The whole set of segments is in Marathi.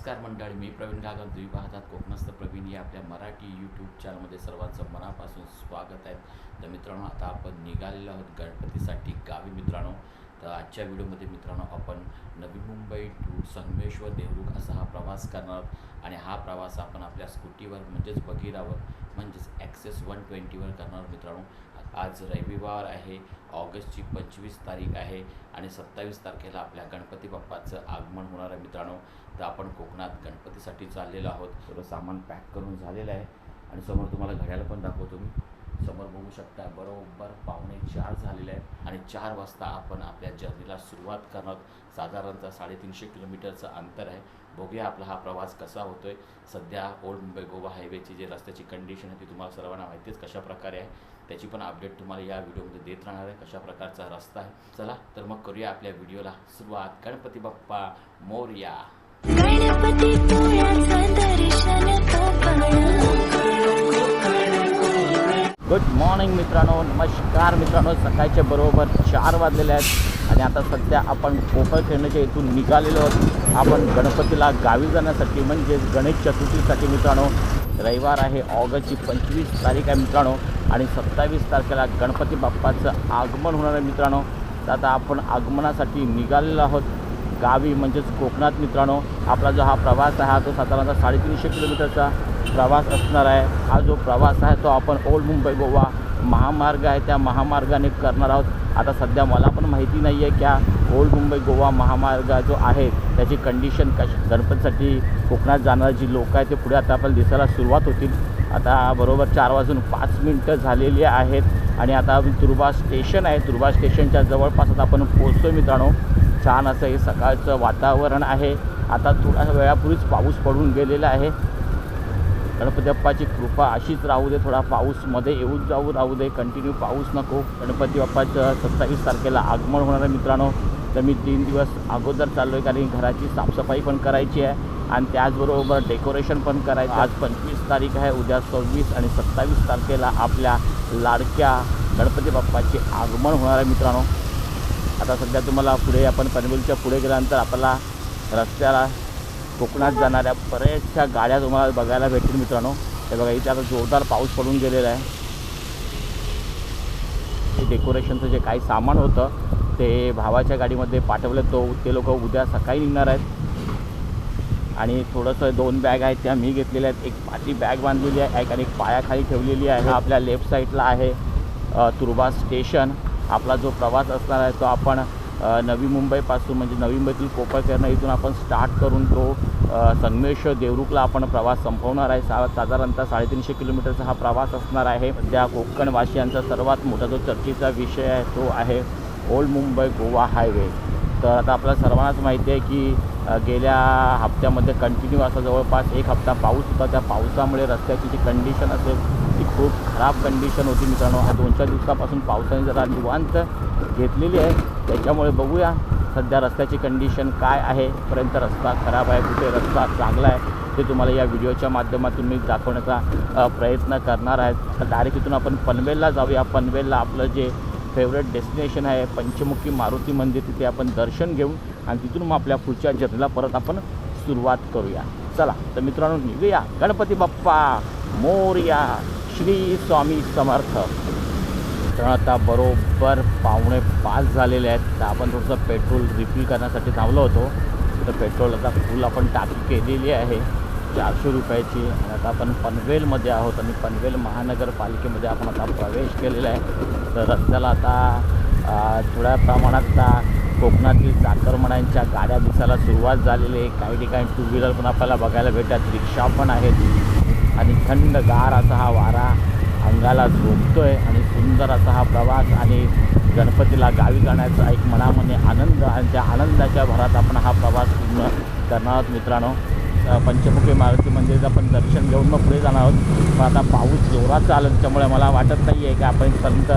नमस्कार मंडळी मी प्रवीण गागल तुम्ही पाहतात कोकणस्थ प्रवीण या आपल्या मराठी यूट्यूब चॅनलमध्ये सर्वांचं मनापासून स्वागत आहे. तर मित्रांनो आता आपण निघालेलो आहोत गणपतीसाठी गावी मित्रांनो. तर आजच्या व्हिडिओमध्ये मित्रांनो आपण नवी मुंबई टू संगमेश्वर देवरुख असा हा प्रवास करणार आहोत. आणि हा प्रवास आपण आपल्या स्कूटीवर म्हणजेच बगीरावर म्हणजेच ॲक्सेस वन ट्वेंटीवर करणार मित्रांनो. आज रविवार आहे ऑगस्टची पंचवीस तारीख आहे आणि सत्तावीस तारखेला आपल्या गणपती बाप्पाचं आगमन होणार आहे मित्रांनो. तर आपण कोकणात गणपतीसाठी चाललेलो आहोत. थोडं सामान पॅक करून झालेलं आहे आणि समोर तुम्हाला घड्याळ पण दाखवतो मी. समोर बघू शकता बरोबर पावणे चार झालेले आहेत आणि चार वाजता आपण आपल्या जर्नीला सुरुवात करणार. साधारणतः साडेतीनशे किलोमीटरचं अंतर आहे. बघूया आपला हा प्रवास कसा होतोय. सध्या ओल्ड मुंबई गोवा हायवेची जे रस्त्याची कंडिशन आहे ती तुम्हाला सर्वांना माहितीच कशा प्रकारे आहे. त्याची पण अपडेट तुम्हाला या व्हिडिओमध्ये देत राहणार आहे कशा प्रकारचा रस्ता आहे. चला तर मग करूया आपल्या व्हिडिओला सुरुवात. गणपती बाप्पा मोरया. गुड मॉर्निंग मित्रांनो नमस्कार मित्रांनो. सकाळचे बरोबर चार वाजलेले आहेत आणि आता सध्या आपण कोकण खेळण्याच्या इथून निघालेलो आहोत. आपण गणपतीला गावी जाण्यासाठी म्हणजेच गणेश चतुर्थीसाठी मित्रांनो रविवार आहे ऑगस्टची पंचवीस तारीख आहे मित्रांनो आणि सत्तावीस तारखेला गणपती बाप्पाचं आगमन होणार आहे मित्रांनो. तर आता आपण आगमनासाठी निघालेलो आहोत गावी म्हणजेच कोकणात मित्रांनो. आपला जो हा प्रवास आहे हा तो साधारणतः साडेतीनशे किलोमीटरचा प्रवास असणार आहे. हा जो प्रवास आहे तो आपण ओल्ड मुंबई गोवा महामार्ग आहे. त्या महामार्गाने करणार आहोत. आता सध्या मला पण माहिती नाही आहे क्या ओल्ड मुंबई गोवा महामार्ग जो आहे त्याची कंडिशन कश? गणपतीसाठी कोकणात जाणारी जी लोक आहेत ते पुढे आता आपल्याला दिसायला सुरुवात होतील. आता बरोबर चार वाजून पाच मिनटं झालेली आहेत आणि आता तुर्बा स्टेशन आहे. तुर्बा स्टेशनच्या जवळपास आता आपण पोहोचतो मित्रांनो. छान असं हे सकाळचं वातावरण आहे. आता थोड्या वेळापूर्वीच पाऊस पडून गेलेला आहे. गणपती बाप्पाची कृपा अशीच राहू दे थोडा पाऊसमध्ये येऊन जाऊ राहू दे कंटिन्यू पाऊस नको. गणपती बाप्पाचं सत्तावीस तारखेला आगमन होणार आहे मित्रांनो. तर मी तीन दिवस अगोदर चाललो आहे कारण घराची साफसफाई पण करायची आहे आणि त्याचबरोबर डेकोरेशन पण करायचं आहे. आज पंचवीस तारीख आहे उद्या सव्वीस आणि सत्तावीस तारखेला आपल्या लाडक्या गणपती बाप्पाचे आगमन होणार आहे मित्रांनो. आता सध्या तुम्हाला पुढे आपण पनवेलच्या पुढे गेल्यानंतर आपल्याला रस्त्याला कोकणात जाणाऱ्या बऱ्याचशा गाड्या तुम्हाला बघायला भेटतील मित्रांनो. हे बघा इथे आता जोरदार पाऊस पडून गेलेला आहे. डेकोरेशनचं जे काही सामान होतं ते भावाच्या गाडीमध्ये पाठवलं. तो ते लोक उद्या सकाळी निघणार आहेत. आणि थोडंसं दोन बॅग आहेत त्या मी घेतलेल्या आहेत. एक पाठी बॅग बांधलेली आहे एक आणि एक पायाखाली ठेवलेली आहे. आपल्या लेफ्ट साईडला आहे तुरबा स्टेशन. आपला जो प्रवास असणार आहे तो आपण नवी मुंबईपासून म्हणजे नवी मुंबईतील कोपरकरणं इथून आपण स्टार्ट करून तो संगमेश्वर देवरुखला आपण प्रवास संपवणार आहे. सा साधारणतः साडेतीनशे किलोमीटरचा हा प्रवास असणार आहे. त्या कोकणवासियांचा सर्वात मोठा जो चर्चेचा विषय आहे तो आहे ओल्ड मुंबई गोवा हायवे तर आता आपल्याला सर्वांनाच माहिती आहे की गेल्या हप्त्यामध्ये कंटिन्यू असा जवळपास एक हप्ता पाऊस होता. त्या पावसामुळे रस्त्याची जी कंडिशन असेल ती खूप खराब कंडिशन होती मित्रांनो. हा दोन चार दिवसापासून पावसाने जरा निवांत घेतलेली आहे. त्याच्यामुळे बघूया सध्या रस्त्याची कंडिशन काय आहे पर्यंत रस्ता खराब आहे कुठे रस्ता चांगला आहे ते तुम्हाला या व्हिडिओच्या माध्यमातून मी दाखवण्याचा प्रयत्न करणार आहे. डायरेक्ट इथून आपण पनवेलला जाऊया. पनवेलला आपलं जे फेवरेट डेस्टिनेशन आहे पंचमुखी मारुती मंदिर तिथे आपण दर्शन घेऊन आणि तिथून मग आपल्या पुढच्या जर्नीला परत आपण सुरुवात करूया. चला तर मित्रांनो निघूया. गणपती बाप्पा मोरया श्री स्वामी समर्थ. तर आता बरोबर पावणे पाच झालेले आहेत. तर आपण थोडंसं पेट्रोल रिफिल करण्यासाठी थांबलो होतो. तर पेट्रोल आता फुल आपण टाकी केलेली आहे. चारशे रुपयाची. आणि आता आपण पनवेलमध्ये आहोत आणि पनवेल महानगरपालिकेमध्ये आपण आता प्रवेश केलेला आहे. तर रस्त्याला आता थोड्या प्रमाणात आता कोकणातील चाकरमान्यांच्या गाड्या दिसायला सुरुवात झालेली आहे. काही ठिकाणी टू व्हीलर पण आपल्याला बघायला भेटतात. रिक्षा पण आहेत. आणि थंडगार असा हा वारा अंगाला झोपतोय आणि सुंदर असा हा प्रवास आणि गणपतीला गावी जाण्याचा एक मनामध्ये आनंद आणि त्या आनंदाच्या भरात आपण हा प्रवास पूर्ण करणार आहोत मित्रांनो. पंचमुखी मारुती मंदिरचं आपण दर्शन घेऊन मग पुढे जाणार आहोत. पण आता पाऊस जोरात आला त्याच्यामुळे मला वाटत नाही आहे की आपण इथपर्यंत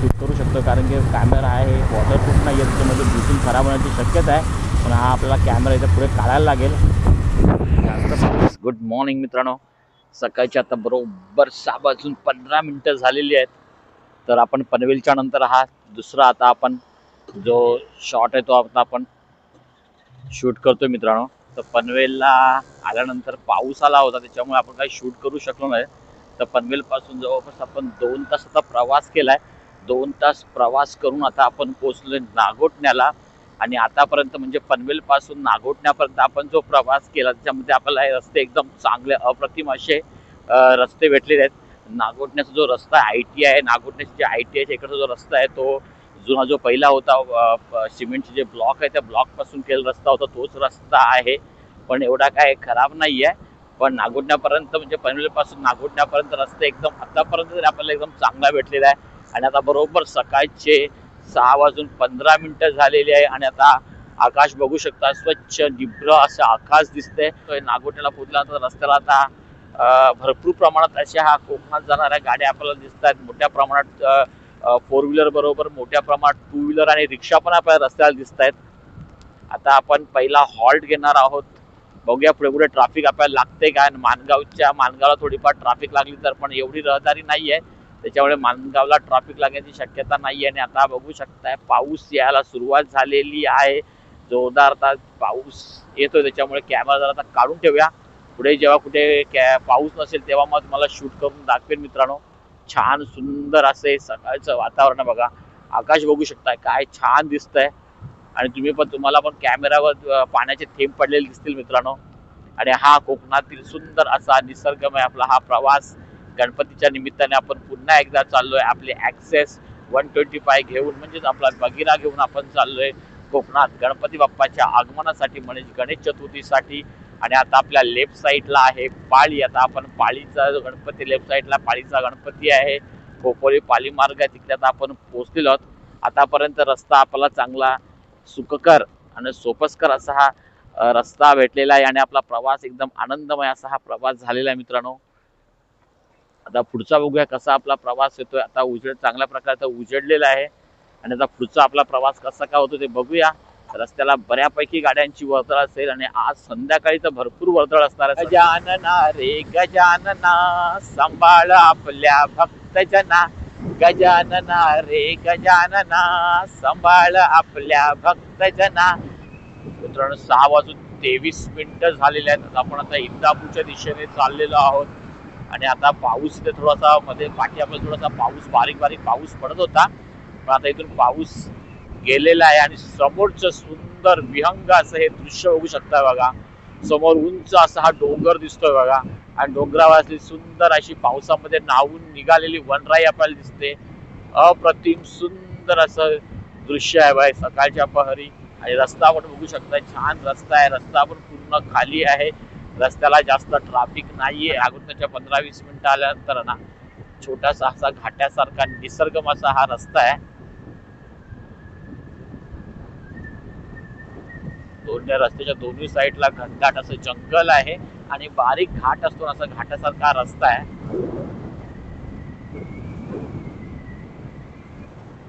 शूट करू शकतो. कारण की कॅमेरा आहे वॉटरप्रूफ नाही आहे त्याच्यामध्ये ब्लिचिंग खराब होण्याची शक्यता आहे. पण हा आपल्याला कॅमेरा इथं पुढे काढायला लागेल. गुड मॉर्निंग मित्रांनो. सकाळची आता बरोबर सहा वाजून पंधरा मिनटं झालेली आहेत. तर आपण पनवेलच्या नंतर हा दुसरा आता आपण जो शॉट आहे तो आता आपण शूट करतो मित्रांनो. तर पनवेलला आल्यानंतर पाऊस आला होता त्याच्यामुळे आपण काही शूट करू शकलो नाही. तर पनवेलपासून जवळपास आपण दोन तास आता प्रवास केला आहे दोन तास प्रवास करून आता आपण पोचलो नागोटण्याला. आणि आतापर्यंत म्हणजे पनवेलपासून नागोठण्यापर्यंत आपण जो प्रवास केला त्याच्यामध्ये आपल्याला हे रस्ते एकदम चांगले अप्रतिम असे रस्ते भेटलेले आहेत. नागोठण्याचा जो रस्ता आय टी आहे नागोठण्याची जे आय टी आहे इकडचा जो रस्ता आहे तो जुना जो पहिला होता सिमेंटचे जे ब्लॉक आहे त्या ब्लॉकपासून केलेला रस्ता होता तोच रस्ता आहे. पण एवढा काय खराब नाही आहे पण नागोठण्यापर्यंत म्हणजे पनवेलपासून नागोठण्यापर्यंत रस्ते एकदम आतापर्यंत तरी आपल्याला एकदम चांगला भेटलेला आहे. आणि आता बरोबर सकाळचे सहा वाजून पंधरा मिनिटं झालेली आहे आणि आता आकाश बघू शकता स्वच्छ निब्र असं आकाश दिसतंय. नागोट्याला पोहोचला तर रस्त्याला आता भरपूर प्रमाणात अशा हा कोकणात जाणाऱ्या गाड्या आपल्याला दिसत आहेत. मोठ्या प्रमाणात फोर व्हीलर बरोबर मोठ्या प्रमाणात टू व्हीलर आणि रिक्षा पण आपल्याला रस्त्याला दिसत आहेत. आता आपण पहिला हॉल्ट घेणार आहोत. बघूया पुढे पुढे ट्रॅफिक आपल्याला लागते का माणगावच्या मानगावच्या मानगावला थोडीफार ट्रॅफिक लागली तर पण एवढी रहदारी नाही आहे त्याच्यामुळे मानगावला ट्रॅफिक लागण्याची शक्यता नाही आहे आणि आता बघू शकताय पाऊस यायला सुरुवात झालेली आहे. जोरदार आता पाऊस येतो त्याच्यामुळे कॅमेरा जरा आता काढून ठेवूया. पुढे जेव्हा कुठे कॅ पाऊस नसेल तेव्हा मग तुम्हाला शूट करून दाखवेन मित्रांनो. छान सुंदर असे सकाळचं वातावरण आहे बघा. आकाश बघू शकताय काय छान दिसतंय. आणि तुम्ही पण तुम्हाला पण कॅमेरावर पाण्याचे थेंब पडलेले दिसतील मित्रांनो. आणि हा कोकणातील सुंदर असा निसर्गमय आपला हा प्रवास गणपतीच्या निमित्ताने आपण पुन्हा एकदा चाललोय आपले ऍक्सेस वन ट्वेंटी फाय घेऊन म्हणजेच आपला बगिरा घेऊन आपण चाललोय कोकणात. गणपती बाप्पाच्या आगमनासाठी म्हणजे गणेश चतुर्थीसाठी. आणि आता आपल्या लेफ्ट साईडला आहे पाळी. आता आपण पाळीचा जो गणपती लेफ्ट साईडला पाळीचा गणपती आहे. खोपोली पाली मार्ग आहे तिकडे आता आपण पोहोचलेलो आहोत. आतापर्यंत रस्ता आपला चांगला सुखकर आणि सोपस्कर असा हा रस्ता भेटलेला आहे आणि आपला प्रवास एकदम आनंदमय असा हा प्रवास झालेला आहे मित्रांनो. आता पुढचा बघूया कसा आपला प्रवास येतोय. आता उजेड चांगल्या प्रकारचा उजेडलेला आहे. आणि आता पुढचा आपला प्रवास कसा काय होतो ते बघूया. रस्त्याला बऱ्यापैकी गाड्यांची वर्दळ असेल आणि आज संध्याकाळी तर भरपूर वर्दळ असणार आहे. गजानना रे गजानना सांभाळ आपल्या भक्तजना. गजानना रे गजानना सांभाळ आपल्या भक्तजना. मित्रांनो सहा वाजून तेवीस मिनिटं झालेले आहेत. आता आपण आता इंदापूरच्या दिशेने चाललेलो आहोत. आणि आता पाऊस इथे थोडासा मध्ये पाठीआपला थोडासा पाऊस बारीक बारीक पाऊस पडत होता. पण आता इथून पाऊस गेलेला आहे आणि समोरचं सुंदर विहंग असं हे दृश्य बघू शकता बघा. समोर उंच असा हा डोंगर दिसतोय बघा. आणि डोंगरावर असली सुंदर अशी पावसामध्ये नाहून निघालेली वनराई आपल्याला दिसते. अप्रतिम सुंदर असं दृश्य आहे बाय सकाळच्या पहरी आणि रस्ता आपण बघू शकता. छान रस्ता आहे. रस्ता पण पूर्ण खाली आहे. रस्त्याला जास्त ट्रॅफिक नाहीये. अगोदरच्या पंधरा वीस मिनिटं आल्यानंतर ना छोटासा असा घाट्यासारखा निसर्गम असा हा रस्ता आहे. दोन्ही रस्त्याच्या दोन्ही साईडला घनघाट असं जंगल आहे आणि बारीक घाट असतो असा घाटासारखा रस्ता आहे.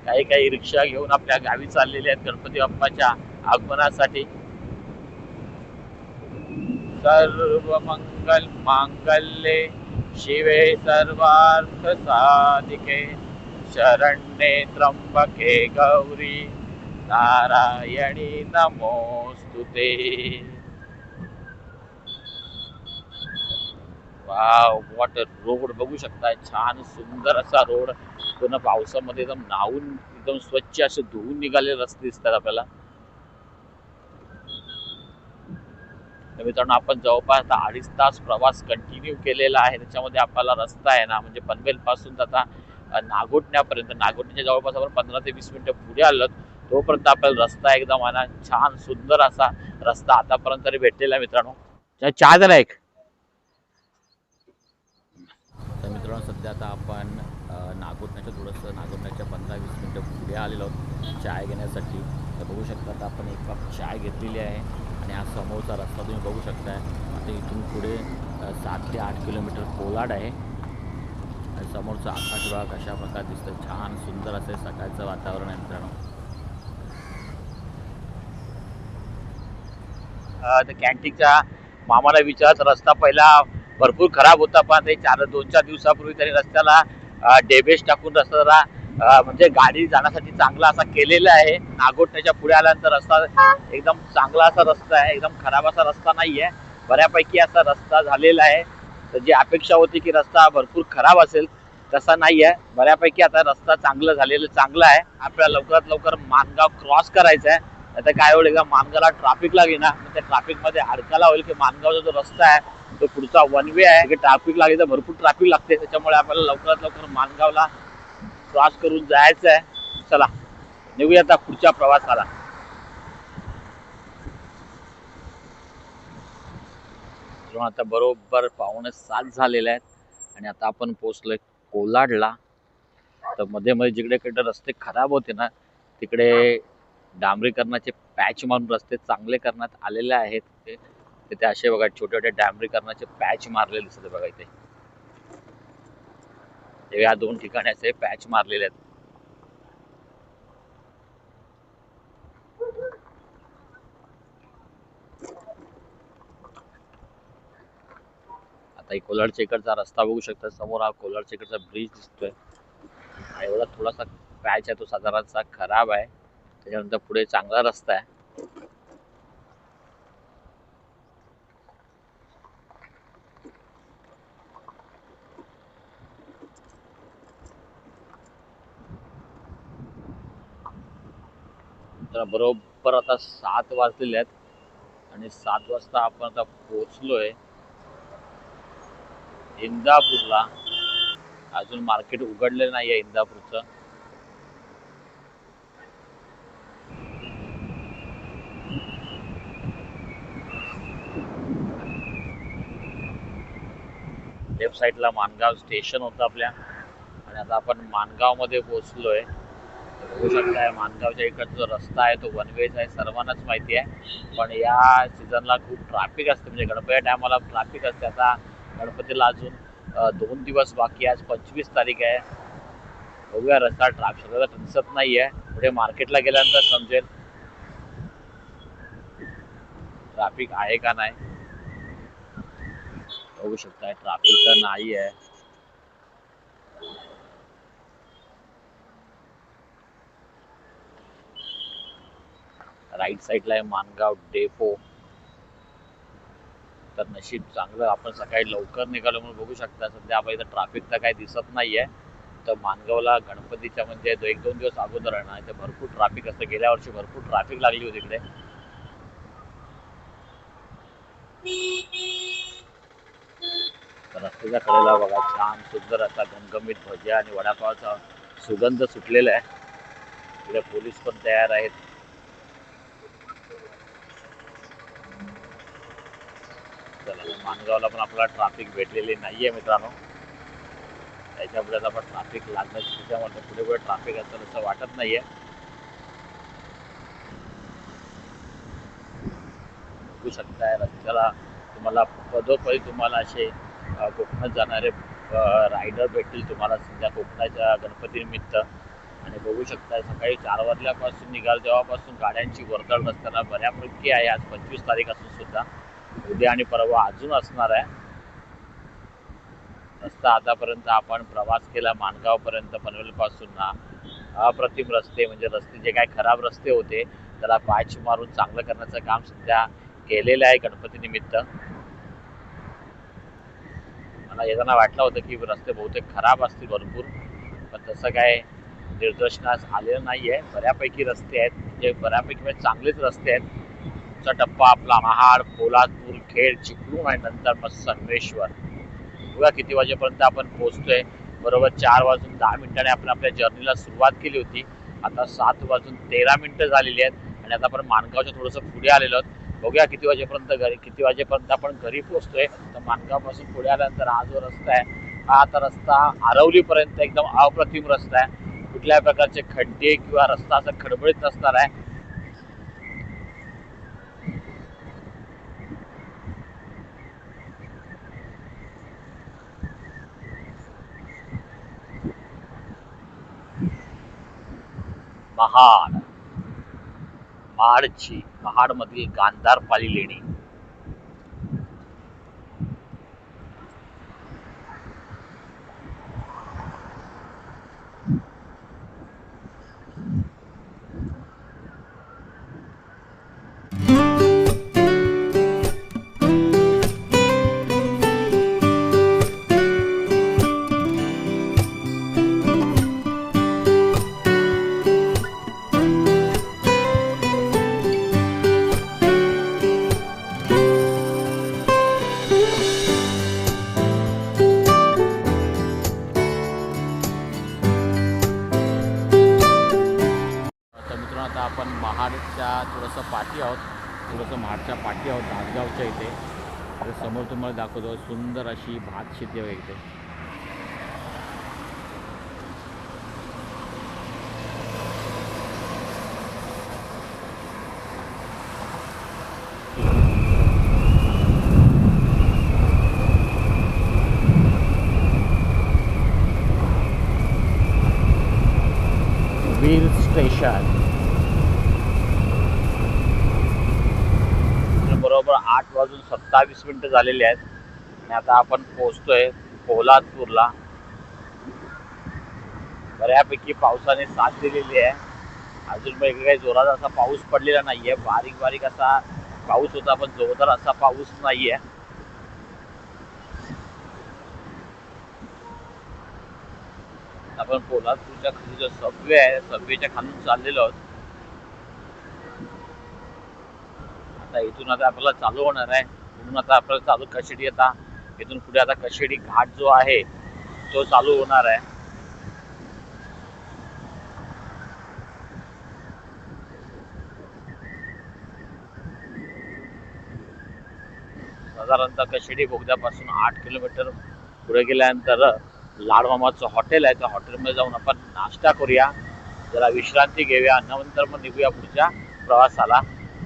काही काही रिक्षा घेऊन आपल्या गावी चाललेले आहेत गणपती बाप्पाच्या आगमनासाठी. सर्व मंगल मांगल्ये शिवे सर्वार्थ साधिके शरण्ये त्र्यंबके गौरी नारायणी नमोस्तुते वाव वॉट रोड बघू शकताय छान सुंदर असा रोड पूर्ण पावसामध्ये एकदम नाहून एकदम स्वच्छ असे धुवून निघाले रस्ते दिसतात आपल्याला. तर मित्रांनो आपण जवळपास आता अडीच तास प्रवास कंटिन्यू केलेला आहे. त्याच्यामध्ये आपल्याला रस्ता आहे ना म्हणजे पनवेलपासून आता नागोटण्यापर्यंत. नागोटण्याच्या जवळपास आपण पंधरा ते वीस मिनटं पुढे आलो तोपर्यंत आपल्याला रस्ता एकदम आहे छान सुंदर असा रस्ता आतापर्यंत तरी भेटलेला आहे मित्रांनो. चहा जरा एक. तर मित्रांनो सध्या आता आपण नागोटण्याच्या थोडंसं नागोटण्याच्या पंधरा वीस मिनटं पुढे आलेलो आहोत. चाय घेण्यासाठी. तर बघू शकता आता आपण एक कप चाय घेतलेली आहे. आणि हा समोरचा रस्ता तुम्ही बघू शकताय. आता इथून पुढे सात ते आठ किलोमीटर कोलाड आहे. आणि समोरचा आकाश भाग कशा प्रकारे दिसतं छान सुंदर असे सकाळचं वातावरण आहे मित्रांनो. कॅन्टीनच्या मामाला विचारत रस्ता पहिला भरपूर खराब होता पण ते चार दोन चार दिवसापूर्वी त्यांनी रस्त्याला डेबेज टाकून रस्ता जरा म्हणजे गाडी जाण्यासाठी चांगला असा केलेला आहे. नागोठण्याच्या पुढे आल्यानंतर रस्ता एकदम चांगला असा रस्ता आहे. एकदम खराब असा रस्ता नाही आहे बऱ्यापैकी असा रस्ता झालेला आहे. तर जी अपेक्षा होती की रस्ता भरपूर खराब असेल तसा नाही आहे बऱ्यापैकी आता रस्ता चांगलं झालेलं चांगला आहे. आपल्याला लवकरात लवकर मानगाव क्रॉस करायचा आहे आता काय होईल एकदा मानगावला ट्राफिक लागेल ना मग त्या ट्राफिकमध्ये अडकायला होईल की मानगावचा जो रस्ता आहे तो पुढचा वन वे आहे. की ट्राफिक लागेल तर भरपूर ट्रॅफिक लागते. त्याच्यामुळे आपल्याला लवकरात लवकर मानगावला क्रॉस करून जायचं आहे. चला निघूया आता पुढच्या प्रवासाला. आता बरोबर पाहुणे सात झालेले आहेत आणि आता आपण पोचलोय कोलाडला तर मध्ये मध्ये जिकडे कडे रस्ते खराब होते ना तिकडे डांबरीकरणाचे पॅच मारून रस्ते चांगले करण्यात आलेले आहेत. ते तिथे असे बघा छोटे छोटे डांबरीकरणाचे पॅच मारलेले दिसते बघा इथे. या दोन ठिकाणी असे पॅच मारलेले आहेत. आता कोलाड कोलाडच्या रस्ता बघू शकता. समोर हा कोलाड इकडचा ब्रिज दिसतोय. आणि एवढा थोडासा पॅच आहे. तो साधारणचा खराब आहे. त्याच्यानंतर पुढे चांगला रस्ता आहे. तर बरोबर आता सात वाजलेले आहेत. आणि सात वाजता आपण आता पोहोचलोय इंदापूरला. अजून मार्केट उघडलेलं नाहीये इंदापूरचं. लेफ्ट साईडला मानगाव स्टेशन होतं आपल्या. आणि आता आपण मानगावमध्ये पोहोचलोय. बघू शकताय मानगावच्या इकडचा जो रस्ता आहे तो वन वेज आहे सर्वांनाच माहिती आहे. पण या सीझनला खूप ट्रॅफिक असते म्हणजे गणपती टायमाला ट्रॅफिक असते. आता गणपतीला अजून दोन दिवस बाकी आज पंचवीस तारीख आहे. बघूया रस्ता ट्रॅफिक दिसत नाही आहे पुढे मार्केटला गेल्यानंतर समजेल. ट्रॅफिक आहे का नाही? बघू शकताय. ट्रॅफिक तर नाही आहे राईट साईडला आहे मानगाव डेपो. तर नशीब चांगलं आपण सकाळी लवकर निघालो म्हणून बघू शकता. सध्या आपण इथं ट्रॅफिक तर काही दिसत नाही आहे तर मानगावला गणपतीच्या म्हणजे एक दोन दिवस अगोदर आहे ना इथे भरपूर ट्रॅफिक असतं. गेल्या वर्षी भरपूर ट्रॅफिक लागली होती इकडे. रस्त्याच्या कडेला बघा छान सुंदर असा घमघमीत भज्या आणि वडापावचा सुगंध सुटलेला आहे. इकडे पोलीस पण तयार आहेत. चला माणगावला पण आपल्याला ट्रॅफिक भेटलेली नाहीये मित्रांनो. त्याच्यापुढे आता आपण ट्रॅफिक लागण्याची त्याच्यामध्ये पुढे पुढे ट्रॅफिक असेल असं वाटत नाहीये. बघू शकताय रस्त्याला तुम्हाला पदोपदी तुम्हाला असे कोकणात जाणारे रायडर भेटतील तुम्हाला सध्या कोकणाच्या गणपतीनिमित्त आणि बघू शकता सकाळी चार वाजल्यापासून निघाल तेव्हापासून गाड्यांची वर्दळ रस्त्याला बऱ्यापैकी आहे. आज पंचवीस तारीख असून सुद्धा. उद्या आणि परवा अजून असणार आहे. रस्ता आतापर्यंत आपण प्रवास केला माणगावपर्यंत पनवेलपासून ना अप्रतिम रस्ते म्हणजे रस्ते जे काही खराब रस्ते होते त्याला पायची मारून चांगलं करण्याचं काम सध्या केलेलं आहे गणपती निमित्त. मला येताना वाटलं होतं की रस्ते बहुतेक खराब असतील भरपूर पण तसं काय निदर्शनास आलेलं नाही आहे बऱ्यापैकी रस्ते आहेत म्हणजे बऱ्यापैकी म्हणजे चांगलेच रस्ते आहेत. पुढचा टप्पा आपला महाड पोलादपूर खेड चिपळूण आणि नंतर मग संगमेश्वर बघा किती वाजेपर्यंत आपण पोहोचतोय. बरोबर चार वाजून दहा मिनिटाने आपण आपल्या जर्नीला सुरुवात केली होती. आता सात वाजून तेरा मिनिटं झालेली आहेत आणि आता आपण माणगावच्या थोडंसं पुढे आलेलो आहोत. बघूया किती वाजेपर्यंत घरी किती वाजेपर्यंत आपण घरी पोहोचतोय. तर माणगावपासून पुढे आल्यानंतर हा जो रस्ता आहे हा आता रस्ता आरवलीपर्यंत एकदम अप्रतिम रस्ता आहे. कुठल्याही प्रकारचे खड्डे किंवा रस्ता असा खडबडीत नसणार आहे. महाड महाडची महाडमधील गांधार पाली लेणी थोडंसं पाठी आहोत. थोडंसं महाडच्या पाठी आहोत दासगावच्या इथे. समोर तुम्हाला दाखवतो सुंदर अशी भात शेती वगैरे इथे व्हील स्टेशन बरोबर आठ वाजून सत्तावीस मिनिटं झालेली आहेत. आणि आता आपण पोहोचतोय कोल्हापूरला. बऱ्यापैकी पावसाने साथ दिलेली आहे. अजून पण काही जोरात असा पाऊस पडलेला नाहीये. बारीक बारीक असा पाऊस होता पण जोरदार असा पाऊस नाहीये. आपण कोल्हापूरच्या खाली जो सबवे आहे सबवेच्या खालून चाललेलो आहोत. आता इथून आता आपल्याला चालू होणार आहे. म्हणून आता आपल्याला चालू कशेडी आता इथून पुढे आता कशेडी घाट जो आहे तो चालू होणार आहे. साधारणतः कशेडी बोगद्यापासून आठ किलोमीटर पुढे गेल्यानंतर लाडमामाचं हॉटेल आहे. त्या हॉटेलमध्ये जाऊन आपण नाश्ता करूया. जरा विश्रांती घेऊया. नंतर मग निघूया पुढच्या प्रवासाला.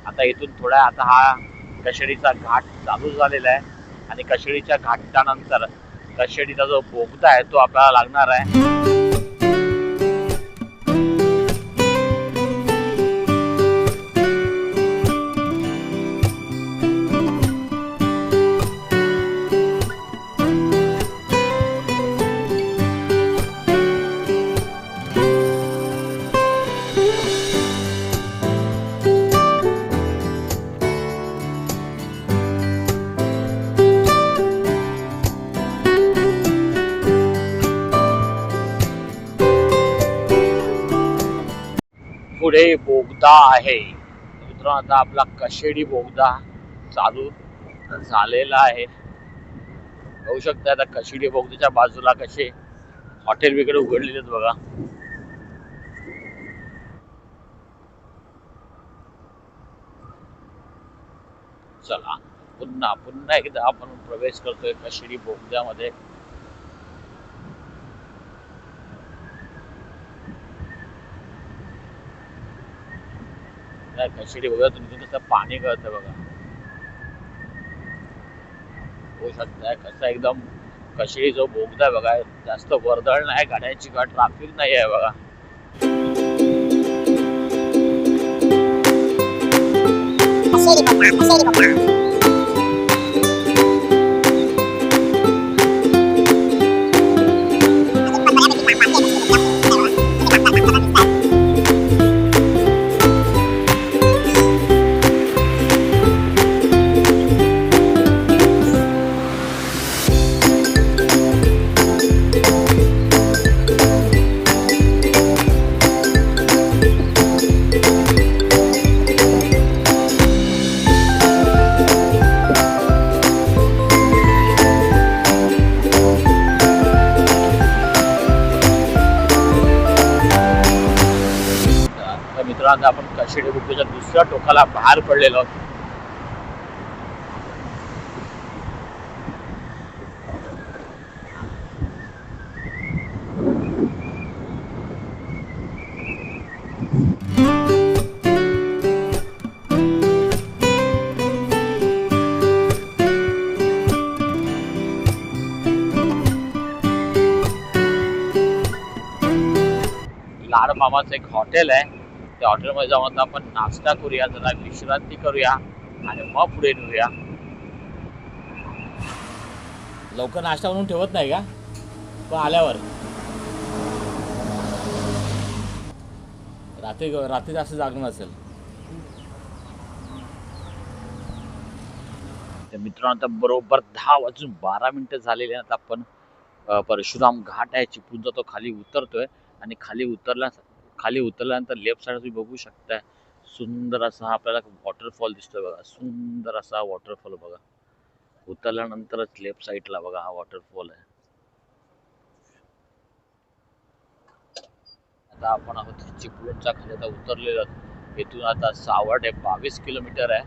आता इथून थोडा आता हा कशेडीचा घाट चालू झालेला आहे. आणि कशेडीच्या घाटानंतर कशेडीचा जो बोगदा आहे तो आपल्याला लागणार आहे. बोगदा आहे. मित्रांनो आता आपला कशेडी बोगदा चालू झालेला आहे. बघू शकता आता कशेडी बोगद्याच्या बाजूला कसे हॉटेल वगैरे उघडलेले आहेत बघा. चला पुन्हा पुन्हा एकदा आपण प्रवेश करतोय कशेडी बोगद्यामध्ये त्या कशेडी बघा तुम्ही कसं पाणी गळतं बघा. होऊ शकताय कसं एकदम कशेडी जो भोगताय बघा जास्त वर्दळ नाही गाड्यांची का ट्राफिक नाही आहे बघा. तर टोकाला पडलेलो आहोत लाड मामाचं एक हॉटेल आहे. त्या हॉटेलमध्ये जाऊन आता आपण नाश्ता करूया जरा विश्रांती करूया आणि मग पुढे निघूया. लवकर नाश्ता म्हणून ठेवत नाही का? पण आल्यावर. रात्री रात्री जास्त जागरण असेल तर मित्रांनो आता बरोबर दहा वाजून बारा मिनिटं झालेले आहेत. आपण परशुराम घाट आहे चिपून तो खाली उतरतोय. आणि खाली उतरल्या खाली उतरल्यानंतर लेफ्ट साईड तुम्ही बघू शकताय सुंदर असा हा आपल्याला वॉटरफॉल दिसतोय बघा. सुंदर असा वॉटरफॉल बघा. उतरल्यानंतरच लेफ्ट साईडला बघा हा वॉटरफॉल आहे. आता आपण आहोत चिपळूणच्या खाली आता उतरलेलो इथून आता सावड आहे बावीस किलोमीटर आहे.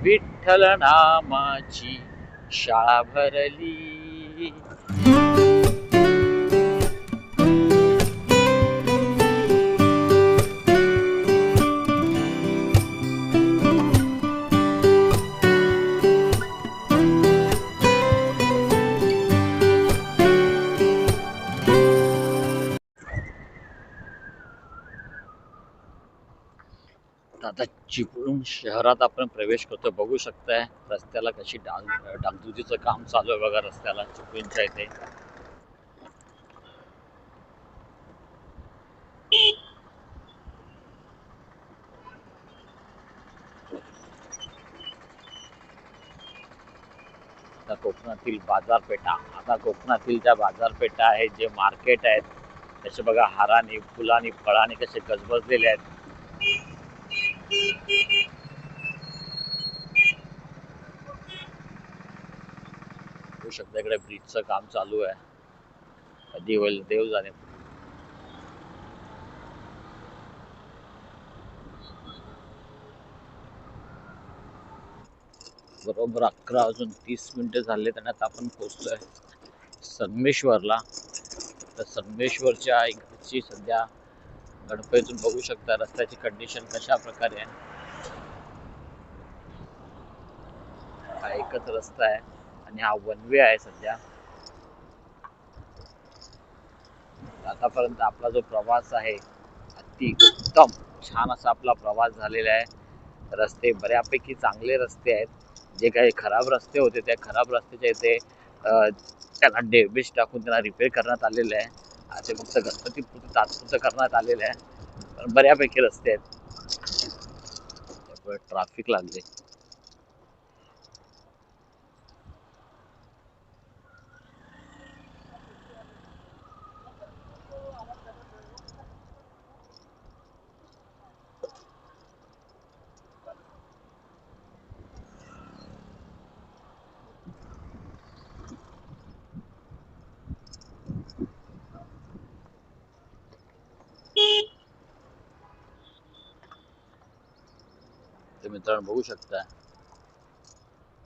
विठ्ठल नामाची शाळा भरली चिपळूण शहरात आपण प्रवेश करतो बघू शकताय रस्त्याला कशी डाग डागडुजीचं काम चालू आहे बघा रस्त्याला चिपळूणच्या इथे आता कोकणातील बाजारपेठा आता कोकणातील ज्या बाजारपेठा आहेत जे मार्केट आहेत त्याचे बघा हाराने फुलाने फळाने कसे गजबजलेले आहेत. शकतं इकडे ब्रिजचं काम चालू आहे. कधी होईल देव जाणे. बरोबर अकरा वाजून तीस मिनिट झाले आणि आता आपण पोचतोय संगमेश्वरला. तर संगमेश्वरच्या इकडची सध्या गणपतीतून बघू शकता रस्त्याची कंडिशन कशा प्रकारे आहे. हा एकच रस्ता आहे आणि हा वन वे आहे सध्या. आतापर्यंत आपला जो प्रवास आहे अति उत्तम छान असा आपला प्रवास झालेला आहे. रस्ते बऱ्यापैकी चांगले रस्ते आहेत. जे काही खराब रस्ते होते त्या खराब रस्त्याच्या इथे त्याला डेबिज टाकून त्यांना रिपेअर करण्यात आलेले आहे. असे फक्त गणपती तात्पुरतं करण्यात आलेले आहे. पण बऱ्यापैकी रस्ते आहेत. त्यामुळे ट्राफिक लागले. ते मित्रांनो बघू शकता.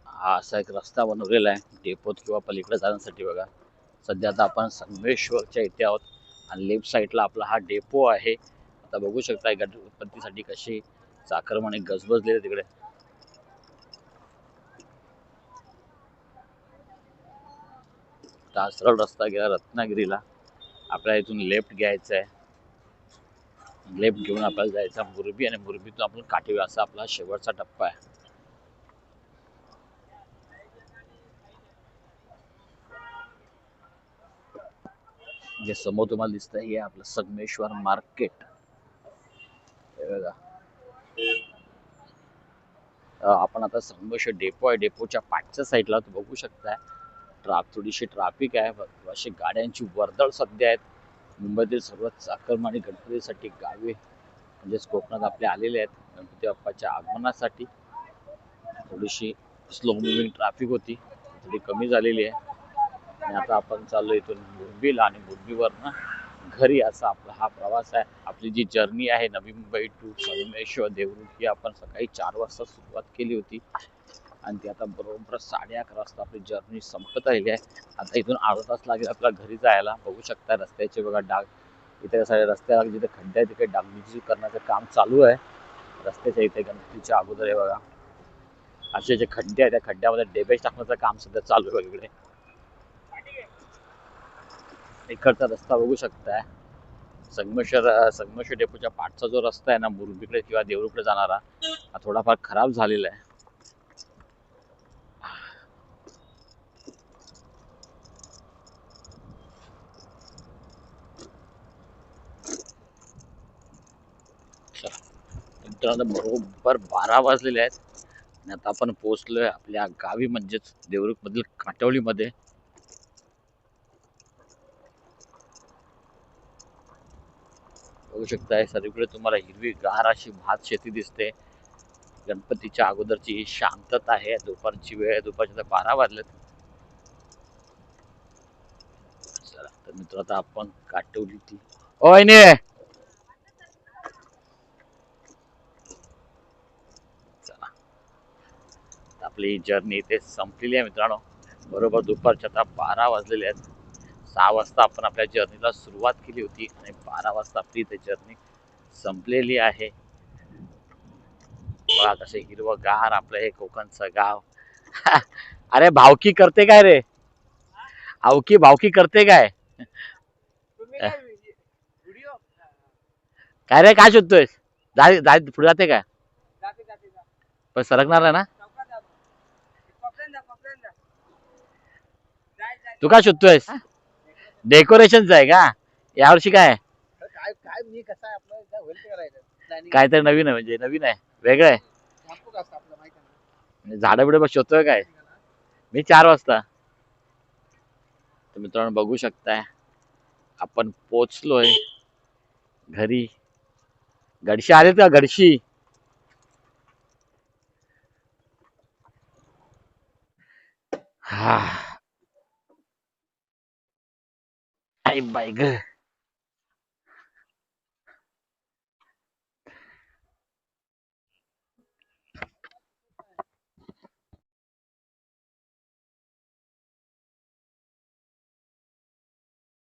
हा असा एक रस्ता बनवलेला आहे. डेपोत किंवा पलीकडे जाण्यासाठी बघा. सध्या आता आपण संगमेश्वरच्या इथे आहोत. आणि लेफ्ट साईडला आपला हा डेपो आहे. आता बघू शकता गणपतीसाठी कशी चाकरमाने गजबजलेले तिकडे. आता सरळ रस्ता गेला रत्नागिरीला. आपल्याला इथून लेफ्ट घ्यायचा आहे. लेफ्ट घेऊन आपल्याला जायचा मुरबी आणि मुरबीतून आपण काटेवी असा आपला शेवटचा टप्पा आहे. जे समोर तुम्हाला दिसत आहे हे आपलं संगमेश्वर मार्केट. आपण आता संगमेश्वर डेपो आहे. डेपोच्या पाठच्या साईडला बघू शकताय. ट्राफ थोडीशी ट्राफिक आहे. अशी गाड्यांची वर्दळ सध्या आहेत. मुंबईतील सर्व चाकरमानी गणपतीसाठी गावे म्हणजेच कोकणात आपले आलेले आहेत. गणपती बाप्पाच्या आगमनासाठी थोडीशी स्लो मुव्हिंग ट्रॅफिक होती थोडी कमी झालेली आहे. आणि आता आपण चाललो इथून मुंबईला आणि मुंबईवरनं घरी असा आपला हा प्रवास आहे. आपली जी जर्नी आहे नवी मुंबई टू संगमेश्वर देवरुख ही आपण सकाळी चार वाजता सुरुवात केली होती. आणि ती आता बरोबर साडे अकरा वाजता आपली जर्नी संपत आलेली आहे. आता इथून अर्धा तास लागेल आपल्याला घरी जायला. बघू शकता रस्त्याचे बघा डाग. इथे सगळ्या रस्त्याला जिथे खड्डे आहे तिथे डागडुजी करण्याचं काम चालू आहे. रस्त्याच्या इथे गणपतीच्या अगोदर आहे बघा. असे जे खड्डे आहेत त्या खड्ड्यामध्ये डेबेज टाकण्याचं काम सध्या चालू आहे इकडे. इकडचा रस्ता बघू शकताय. संगमेश्वर संगमेश्वर डेपोच्या पाठचा जो रस्ता आहे ना मुरबीकडे किंवा देवरूकडे जाणारा हा थोडाफार खराब झालेला आहे. मित्रांनो बरोबर बारा वाजलेले आहेत. आणि आता आपण पोचलो आहे आपल्या गावी म्हणजेच देवरुखमधील काटवलीमध्ये. बघू शकताय सगळीकडे तुम्हाला हिरवी गार अशी भात शेती दिसते. गणपतीच्या अगोदरची ही शांतता आहे. दुपारची वेळ आहे. दुपारच्या आता बारा वाजलेत. चला तर मित्र आता आपण काटवली ती ओय ने चला आता आपली जर्नी इथे संपलेली आहे मित्रांनो. बरोबर दुपारच्या आता बारा वाजलेले आहेत. सहा वाजता आपण आपल्या जर्नीला सुरुवात केली होती आणि बारा वाजता आपली इथे जर्नी संपलेली आहे. बघा कसे हिरवगार आपलं हे कोकणचं गाव. अरे भावकी करते काय रे? आवकी भावकी करते काय? काय रे काय शोधतोय पुढे जाते काय? पण सरकणार नाही ना? तू काय शोधतोयस? डेकोरेशनच आहे का? यावर्षी काय? काय काय मी कसं आहे? आपलं काय होईल ते करायचं. प्लॅनिंग काहीतरी नवीन आहे म्हणजे नवीन आहे. वेगळं आहे. आपलं माहिती म्हणजे झाडं बिडं शोधतोय काय? मी चार वाजता. तर मित्रांनो बघू शकताय. आपण पोचलोय. घरी. गडशी आलेत का? Gadshi Ah. Ay, bye girl.